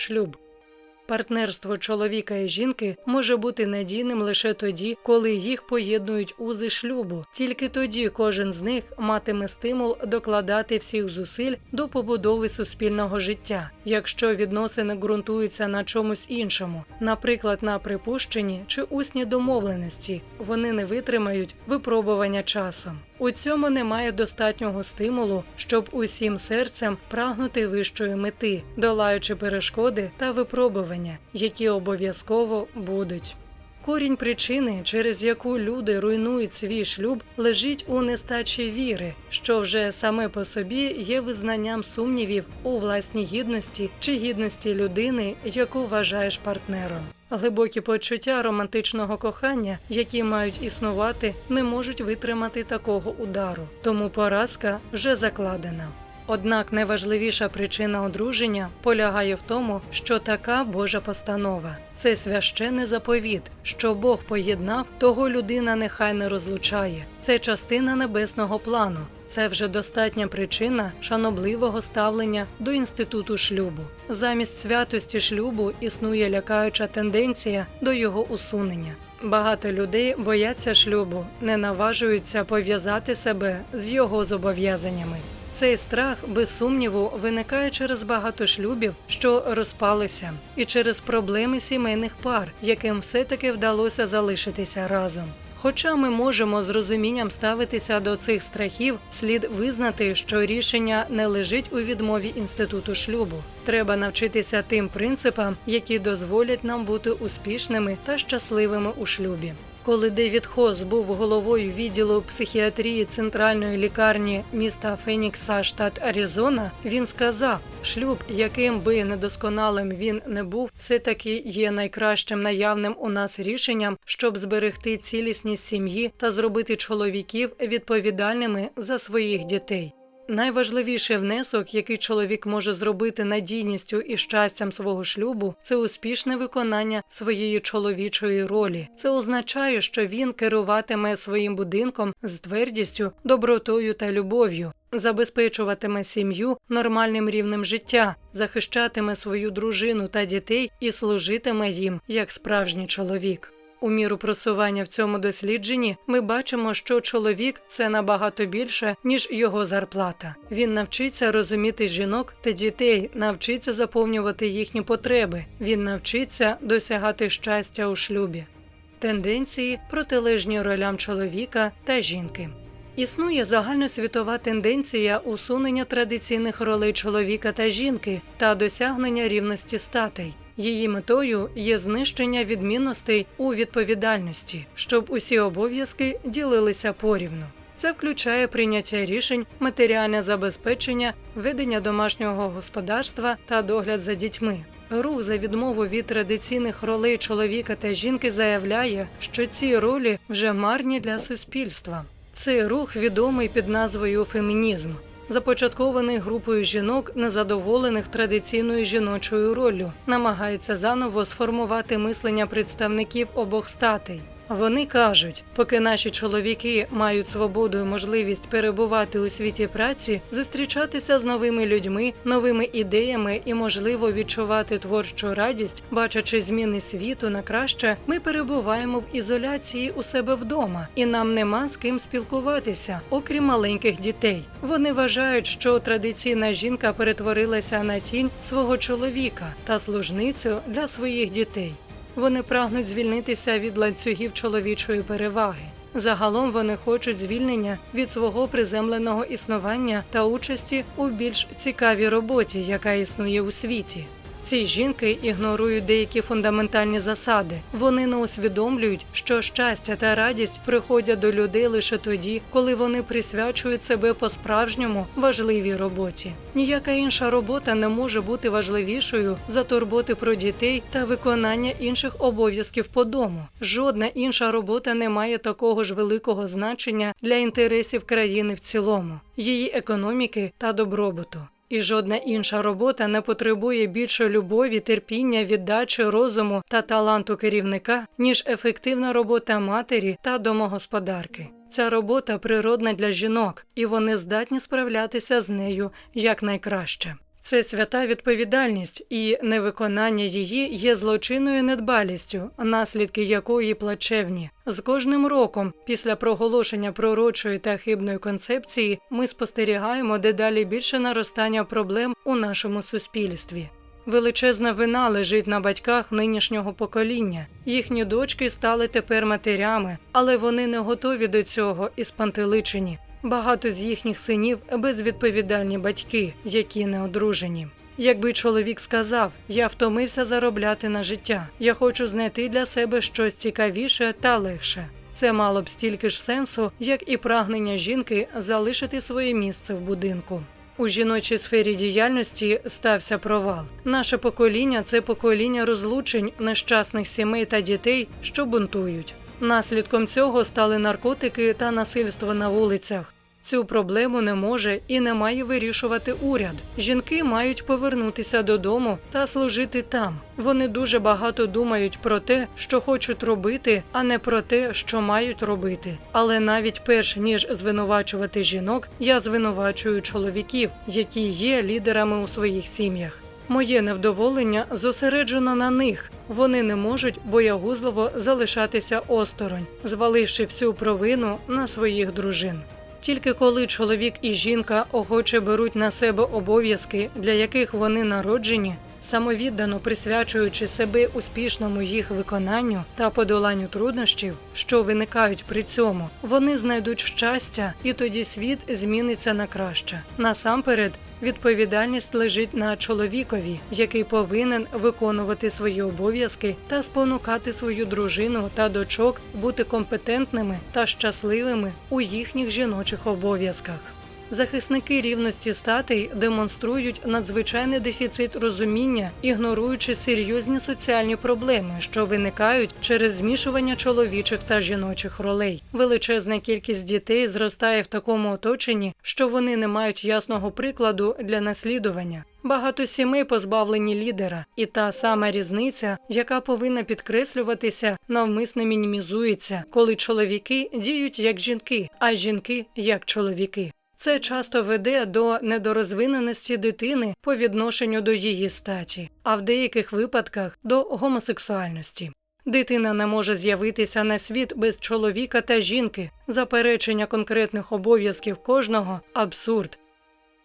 шлюб. Партнерство чоловіка і жінки може бути надійним лише тоді, коли їх поєднують узи шлюбу. Тільки тоді кожен з них матиме стимул докладати всіх зусиль до побудови суспільного життя, якщо відносини ґрунтуються на чомусь іншому, наприклад, на припущенні чи усній домовленості, вони не витримають випробування часом. У цьому немає достатнього стимулу, щоб усім серцем прагнути вищої мети, долаючи перешкоди та випробування, які обов'язково будуть. Корінь причини, через яку люди руйнують свій шлюб, лежить у нестачі віри, що вже саме по собі є визнанням сумнівів у власній гідності чи гідності людини, яку вважаєш партнером. Глибокі почуття романтичного кохання, які мають існувати, не можуть витримати такого удару, тому поразка вже закладена. Однак найважливіша причина одруження полягає в тому, що така Божа постанова це священний заповіт, що Бог поєднав, того людина нехай не розлучає. Це частина небесного плану. Це вже достатня причина шанобливого ставлення до інституту шлюбу. Замість святості шлюбу існує лякаюча тенденція до його усунення. Багато людей бояться шлюбу, не наважуються пов'язати себе з його зобов'язаннями. Цей страх, без сумніву, виникає через багато шлюбів, що розпалися, і через проблеми сімейних пар, яким все-таки вдалося залишитися разом. Хоча ми можемо з розумінням ставитися до цих страхів, слід визнати, що рішення не лежить у відмові інституту шлюбу. Треба навчитися тим принципам, які дозволять нам бути успішними та щасливими у шлюбі. Коли Девід Хос був головою відділу психіатрії центральної лікарні міста Фенікса, штат Аризона, він сказав: шлюб, яким би недосконалим він не був, все таки є найкращим наявним у нас рішенням, щоб зберегти цілісність сім'ї та зробити чоловіків відповідальними за своїх дітей. Найважливіший внесок, який чоловік може зробити надійністю і щастям свого шлюбу, це успішне виконання своєї чоловічої ролі. Це означає, що він керуватиме своїм будинком з твердістю, добротою та любов'ю, забезпечуватиме сім'ю нормальним рівнем життя, захищатиме свою дружину та дітей і служитиме їм як справжній чоловік. У міру просування в цьому дослідженні ми бачимо, що чоловік це набагато більше, ніж його зарплата. Він навчиться розуміти жінок та дітей, навчиться заповнювати їхні потреби. Він навчиться досягати щастя у шлюбі. Тенденції протилежні ролям чоловіка та жінки. Існує загальносвітова тенденція усунення традиційних ролей чоловіка та жінки та досягнення рівності статей. Її метою є знищення відмінностей у відповідальності, щоб усі обов'язки ділилися порівну. Це включає прийняття рішень, матеріальне забезпечення, ведення домашнього господарства та догляд за дітьми. Рух за відмову від традиційних ролей чоловіка та жінки заявляє, що ці ролі вже марні для суспільства. Цей рух відомий під назвою фемінізм започаткований групою жінок, незадоволених традиційною жіночою роллю, намагається заново сформувати мислення представників обох статей. Вони кажуть, поки наші чоловіки мають свободу і можливість перебувати у світі праці, зустрічатися з новими людьми, новими ідеями і, можливо, відчувати творчу радість, бачачи зміни світу на краще, ми перебуваємо в ізоляції у себе вдома, і нам нема з ким спілкуватися, окрім маленьких дітей. Вони вважають, що традиційна жінка перетворилася на тінь свого чоловіка та служницю для своїх дітей. Вони прагнуть звільнитися від ланцюгів чоловічої переваги. Загалом вони хочуть звільнення від свого приземленого існування та участі у більш цікавій роботі, яка існує у світі. Ці жінки ігнорують деякі фундаментальні засади. Вони не усвідомлюють, що щастя та радість приходять до людей лише тоді, коли вони присвячують себе по-справжньому важливій роботі. Ніяка інша робота не може бути важливішою за турботи про дітей та виконання інших обов'язків по дому. Жодна інша робота не має такого ж великого значення для інтересів країни в цілому, її економіки та добробуту. І жодна інша робота не потребує більше любові, терпіння, віддачі, розуму та таланту керівника, ніж ефективна робота матері та домогосподарки. Ця робота природна для жінок, і вони здатні справлятися з нею якнайкраще. Це свята відповідальність, і невиконання її є злочинною недбалістю, наслідки якої плачевні. З кожним роком, після проголошення пророчої та хибної концепції, ми спостерігаємо дедалі більше наростання проблем у нашому суспільстві. Величезна вина лежить на батьках нинішнього покоління. Їхні дочки стали тепер матерями, але вони не готові до цього і спантеличені. Багато з їхніх синів безвідповідальні батьки, які не одружені. Якби чоловік сказав, я втомився заробляти на життя, я хочу знайти для себе щось цікавіше та легше. Це мало б стільки ж сенсу, як і прагнення жінки залишити своє місце в будинку. У жіночій сфері діяльності стався провал. Наше покоління це покоління розлучень, нещасних сімей та дітей, що бунтують. Наслідком цього стали наркотики та насильство на вулицях. Цю проблему не може і не має вирішувати уряд. Жінки мають повернутися додому та служити там. Вони дуже багато думають про те, що хочуть робити, а не про те, що мають робити. Але навіть перш ніж звинувачувати жінок, я звинувачую чоловіків, які є лідерами у своїх сім'ях. Моє невдоволення зосереджено на них. Вони не можуть боягузливо залишатися осторонь, зваливши всю провину на своїх дружин. Тільки коли чоловік і жінка охоче беруть на себе обов'язки, для яких вони народжені, самовіддано присвячуючи себе успішному їх виконанню та подоланню труднощів, що виникають при цьому, вони знайдуть щастя, і тоді світ зміниться на краще. Насамперед, відповідальність лежить на чоловікові, який повинен виконувати свої обов'язки та спонукати свою дружину та дочок бути компетентними та щасливими у їхніх жіночих обов'язках. Захисники рівності статей демонструють надзвичайний дефіцит розуміння, ігноруючи серйозні соціальні проблеми, що виникають через змішування чоловічих та жіночих ролей. Величезна кількість дітей зростає в такому оточенні, що вони не мають ясного прикладу для наслідування. Багато сімей позбавлені лідера, і та сама різниця, яка повинна підкреслюватися, навмисно мінімізується, коли чоловіки діють як жінки, а жінки як чоловіки. Це часто веде до недорозвиненості дитини по відношенню до її статі, а в деяких випадках до гомосексуальності. Дитина не може з'явитися на світ без чоловіка та жінки, заперечення конкретних обов'язків кожного абсурд.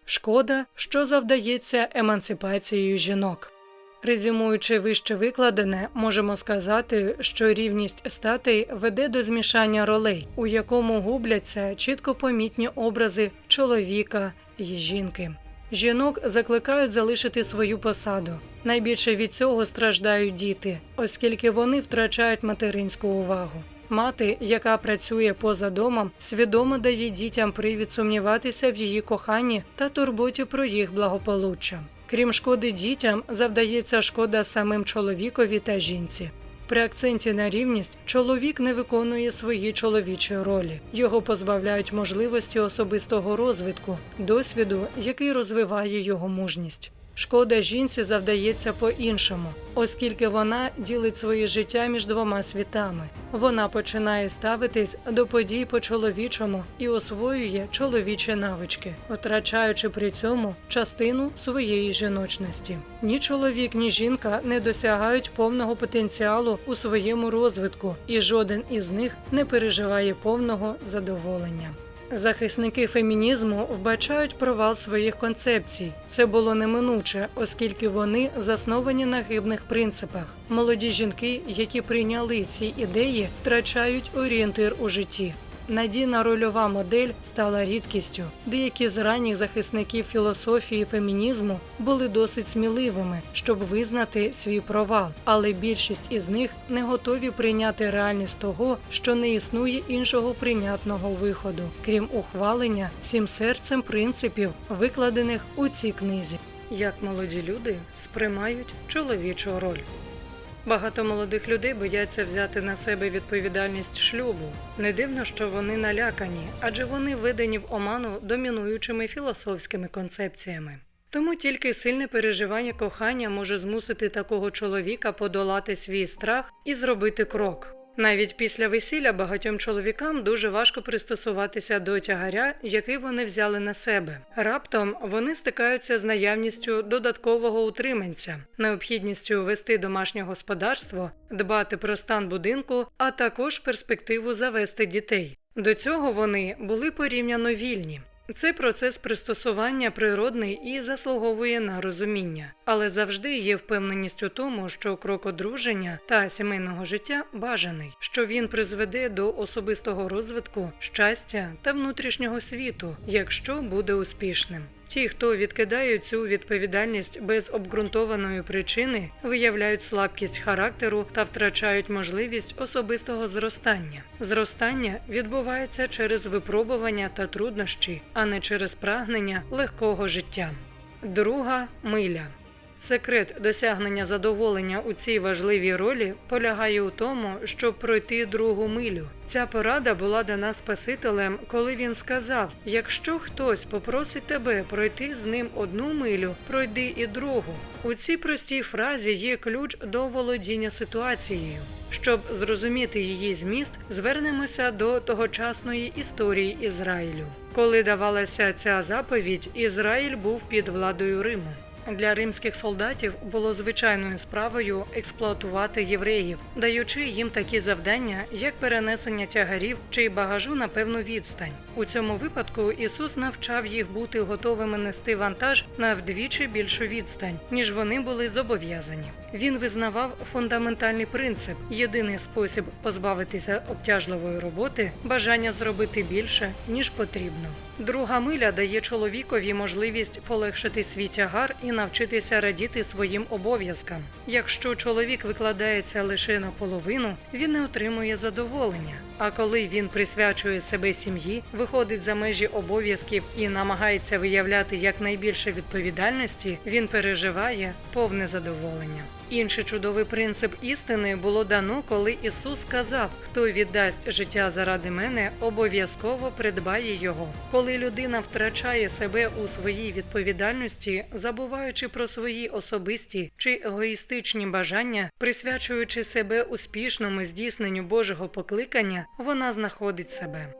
Шкода, що завдається емансипацією жінок. Резюмуючи вище викладене, можемо сказати, що рівність статей веде до змішання ролей, у якому губляться чітко помітні образи чоловіка і жінки. Жінок закликають залишити свою посаду. Найбільше від цього страждають діти, оскільки вони втрачають материнську увагу. Мати, яка працює поза домом, свідомо дає дітям привід сумніватися в її коханні та турботі про їх благополуччя. Крім шкоди дітям, завдається шкода самим чоловікові та жінці. При акценті на рівність чоловік не виконує свої чоловічі ролі. Його позбавляють можливості особистого розвитку, досвіду, який розвиває його мужність. Шкода жінці завдається по-іншому, оскільки вона ділить своє життя між двома світами. Вона починає ставитись до подій по-чоловічому і освоює чоловічі навички, втрачаючи при цьому частину своєї жіночності. Ні чоловік, ні жінка не досягають повного потенціалу у своєму розвитку, і жоден із них не переживає повного задоволення. Захисники фемінізму вбачають провал своїх концепцій. Це було неминуче, оскільки вони засновані на гибних принципах. Молоді жінки, які прийняли ці ідеї, втрачають орієнтир у житті. Надійна рольова модель стала рідкістю. Деякі з ранніх захисників філософії фемінізму були досить сміливими, щоб визнати свій провал, але більшість із них не готові прийняти реальність того, що не існує іншого прийнятного виходу, крім ухвалення всім серцем принципів, викладених у цій книзі. Як молоді люди сприймають чоловічу роль. Багато молодих людей бояться взяти на себе відповідальність шлюбу. Не дивно, що вони налякані, адже вони видані в оману домінуючими філософськими концепціями. Тому тільки сильне переживання кохання може змусити такого чоловіка подолати свій страх і зробити крок. Навіть після весілля багатьом чоловікам дуже важко пристосуватися до тягаря, який вони взяли на себе. Раптом вони стикаються з наявністю додаткового утриманця, необхідністю вести домашнє господарство, дбати про стан будинку, а також перспективу завести дітей. До цього вони були порівняно вільні. Цей процес пристосування природний і заслуговує на розуміння, але завжди є впевненість у тому, що крок одруження та сімейного життя бажаний, що він призведе до особистого розвитку, щастя та внутрішнього світу, якщо буде успішним. Ті, хто відкидає цю відповідальність без обґрунтованої причини, виявляють слабкість характеру та втрачають можливість особистого зростання. Зростання відбувається через випробування та труднощі, а не через прагнення легкого життя. Друга миля. Секрет досягнення задоволення у цій важливій ролі полягає у тому, щоб пройти другу милю. Ця порада була дана Спасителем, коли він сказав: якщо хтось попросить тебе пройти з ним одну милю, пройди і другу. У цій простій фразі є ключ до володіння ситуацією. Щоб зрозуміти її зміст, звернемося до тогочасної історії Ізраїлю. Коли давалася ця заповідь, Ізраїль був під владою Риму. Для римських солдатів було звичайною справою експлуатувати євреїв, даючи їм такі завдання, як перенесення тягарів чи багажу на певну відстань. У цьому випадку Ісус навчав їх бути готовими нести вантаж на вдвічі більшу відстань, ніж вони були зобов'язані. Він визнавав фундаментальний принцип: єдиний спосіб позбавитися обтяжливої роботи бажання зробити більше ніж потрібно. Друга миля дає чоловікові можливість полегшити свій тягар і навчитися радіти своїм обов'язкам. Якщо чоловік викладається лише наполовину, він не отримує задоволення. А коли він присвячує себе сім'ї, виходить за межі обов'язків і намагається виявляти якнайбільше відповідальності, він переживає повне задоволення. Інший чудовий принцип істини було дано, коли Ісус сказав: хто віддасть життя заради мене, обов'язково придбає його. Коли людина втрачає себе у своїй відповідальності, забуваючи про свої особисті чи егоїстичні бажання, присвячуючи себе успішному здійсненню Божого покликання, вона знаходить себе.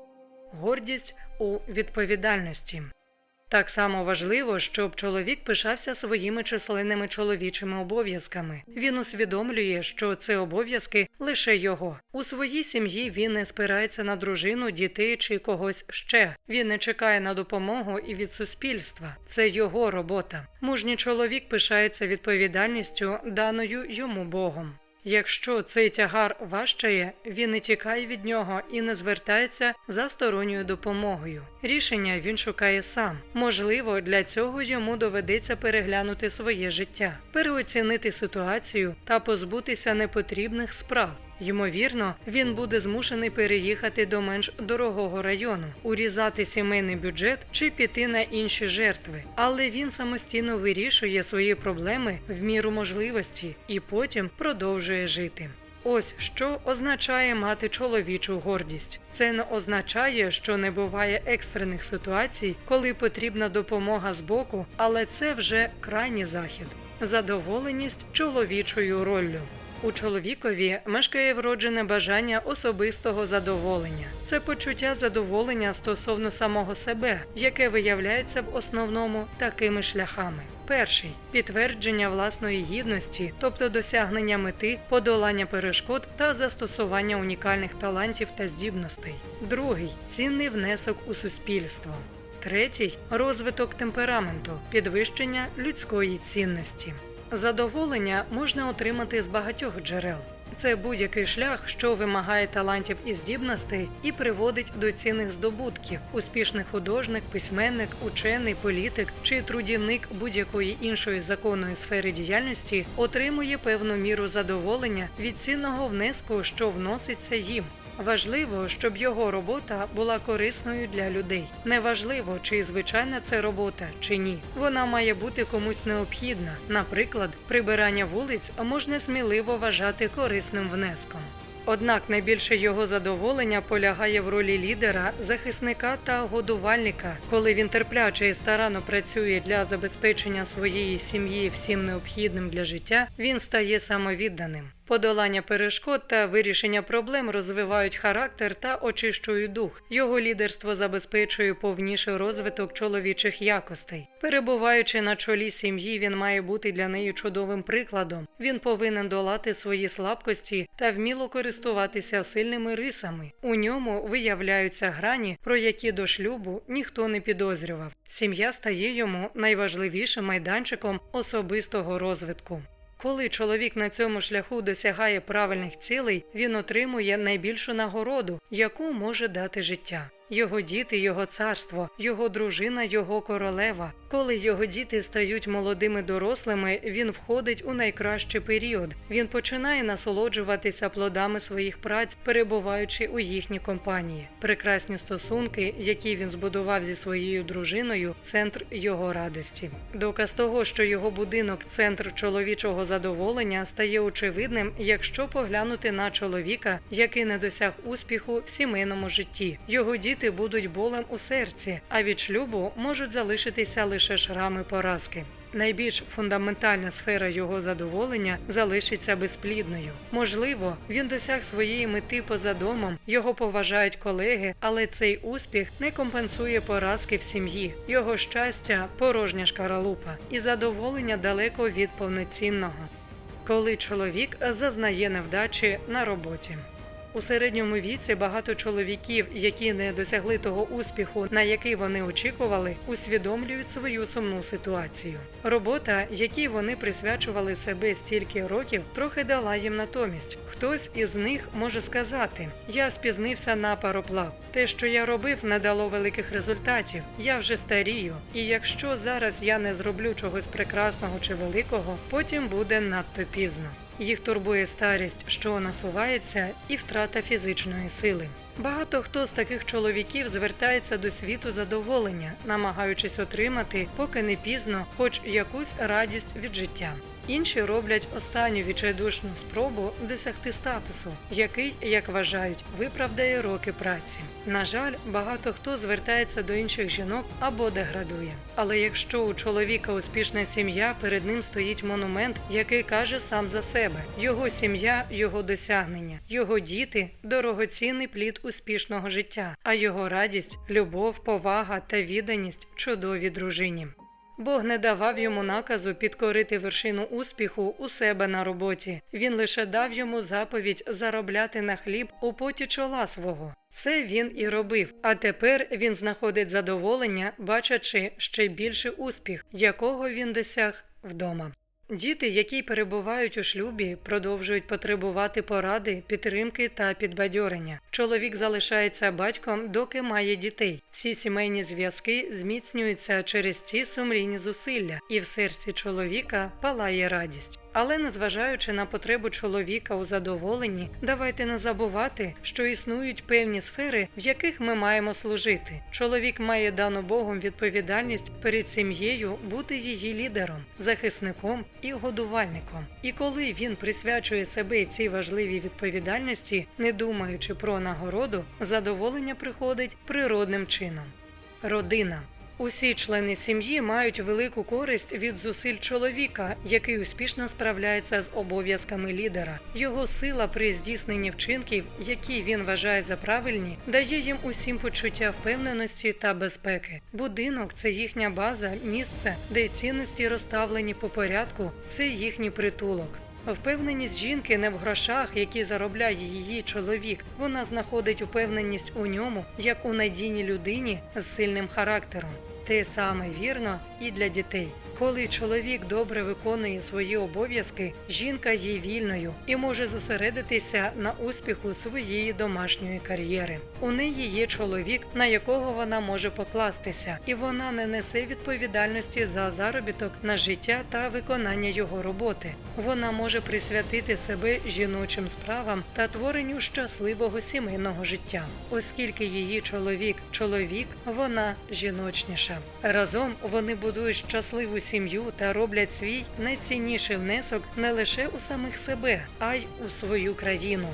Гордість у відповідальності. Так само важливо, щоб чоловік пишався своїми численними чоловічими обов'язками. Він усвідомлює, що це обов'язки лише його. У своїй сім'ї він не спирається на дружину, дітей чи когось ще. Він не чекає на допомогу і від суспільства. Це його робота. Мужній чоловік пишається відповідальністю, даною йому Богом. Якщо цей тягар важчає, він не тікає від нього і не звертається за сторонньою допомогою. Рішення він шукає сам. Можливо, для цього йому доведеться переглянути своє життя, переоцінити ситуацію та позбутися непотрібних справ. Ймовірно, він буде змушений переїхати до менш дорогого району, урізати сімейний бюджет чи піти на інші жертви, але він самостійно вирішує свої проблеми в міру можливості і потім продовжує жити. Ось що означає мати чоловічу гордість. Це не означає, що не буває екстрених ситуацій, коли потрібна допомога з боку, але це вже крайній захід задоволеність чоловічою роллю. У чоловікові мешкає вроджене бажання особистого задоволення. Це почуття задоволення стосовно самого себе, яке виявляється в основному такими шляхами. Перший підтвердження власної гідності, тобто досягнення мети, подолання перешкод та застосування унікальних талантів та здібностей. Другий цінний внесок у суспільство. Третій розвиток темпераменту, підвищення людської цінності. Задоволення можна отримати з багатьох джерел. Це будь-який шлях, що вимагає талантів і здібностей, і приводить до цінних здобутків. Успішний художник, письменник, учений, політик чи трудівник будь-якої іншої законної сфери діяльності отримує певну міру задоволення від цінного внеску, що вноситься їм. Важливо, щоб його робота була корисною для людей. Неважливо, чи звичайна це робота чи ні. Вона має бути комусь необхідна. Наприклад, прибирання вулиць можна сміливо вважати корисним внеском. Однак найбільше його задоволення полягає в ролі лідера, захисника та годувальника, коли він терпляче і старанно працює для забезпечення своєї сім'ї всім необхідним для життя, він стає самовідданим. Подолання перешкод та вирішення проблем розвивають характер та очищують дух. Його лідерство забезпечує повніший розвиток чоловічих якостей. Перебуваючи на чолі сім'ї, він має бути для неї чудовим прикладом. Він повинен долати свої слабкості та вміло користуватися сильними рисами. У ньому виявляються грані, про які до шлюбу ніхто не підозрював. Сім'я стає йому найважливішим майданчиком особистого розвитку. Коли чоловік на цьому шляху досягає правильних цілей, він отримує найбільшу нагороду, яку може дати життя. Його діти, його царство, його дружина, його королева. Коли його діти стають молодими дорослими, він входить у найкращий період. Він починає насолоджуватися плодами своїх праць, перебуваючи у їхній компанії. Прекрасні стосунки, які він збудував зі своєю дружиною, центр його радості. Доказ того, що його будинок центр чоловічого задоволення, стає очевидним, якщо поглянути на чоловіка, який не досяг успіху в сімейному житті. Його діти будуть болем у серці, а від шлюбу можуть залишитися лише шрами поразки. Найбільш фундаментальна сфера його задоволення залишиться безплідною. Можливо, він досяг своєї мети поза домом, його поважають колеги, але цей успіх не компенсує поразки в сім'ї, його щастя порожня шкаралупа, і задоволення далеко від повноцінного. Коли чоловік зазнає невдачі на роботі. У середньому віці багато чоловіків, які не досягли того успіху, на який вони очікували, усвідомлюють свою сумну ситуацію. Робота, якій вони присвячували себе стільки років, трохи дала їм натомість. Хтось із них може сказати: Я спізнився на пароплав. Те, що я робив, не дало великих результатів. Я вже старію, і якщо зараз я не зроблю чогось прекрасного чи великого, потім буде надто пізно. Їх турбує старість, що насувається, і втрата фізичної сили. Багато хто з таких чоловіків звертається до світу задоволення, намагаючись отримати, поки не пізно, хоч якусь радість від життя. Інші роблять останню відчайдушну спробу досягти статусу, який, як вважають, виправдає роки праці. На жаль, багато хто звертається до інших жінок або деградує. Але якщо у чоловіка успішна сім'я, перед ним стоїть монумент, який каже сам за себе: його сім'я, його досягнення, його діти дорогоцінний плід успішного життя, а його радість, любов, повага та відданість чудовій дружині. Бог не давав йому наказу підкорити вершину успіху у себе на роботі. Він лише дав йому заповідь заробляти на хліб у поті чола свого. Це він і робив. А тепер він знаходить задоволення, бачачи ще більший успіх, якого він досяг вдома. Діти, які перебувають у шлюбі, продовжують потребувати поради, підтримки та підбадьорення. Чоловік залишається батьком, доки має дітей. Всі сімейні зв'язки зміцнюються через ці сумлінні зусилля, і в серці чоловіка палає радість. Але незважаючи на потребу чоловіка у задоволенні, давайте не забувати, що існують певні сфери, в яких ми маємо служити. Чоловік має дану Богом відповідальність перед сім'єю бути її лідером, захисником і годувальником. І коли він присвячує себе цій важливій відповідальності, не думаючи про нагороду, задоволення приходить природним чином. Родина Усі члени сім'ї мають велику користь від зусиль чоловіка, який успішно справляється з обов'язками лідера. Його сила при здійсненні вчинків, які він вважає за правильні, дає їм усім почуття впевненості та безпеки. Будинок це їхня база, місце, де цінності розставлені по порядку, це їхній притулок. Впевненість жінки не в грошах, які заробляє її чоловік. Вона знаходить упевненість у ньому, як у надійній людині з сильним характером. Те саме вірно і для дітей. Коли чоловік добре виконує свої обов'язки, жінка є вільною і може зосередитися на успіху своєї домашньої кар'єри. У неї є чоловік, на якого вона може покластися, і вона не несе відповідальності за заробіток на життя та виконання його роботи. Вона може присвятити себе жіночим справам та творенню щасливого сімейного життя, оскільки її чоловік чоловік, вона жіночніша. Разом вони будують щасливу сім'ю та роблять свій найцінніший внесок не лише у самих себе, а й у свою країну.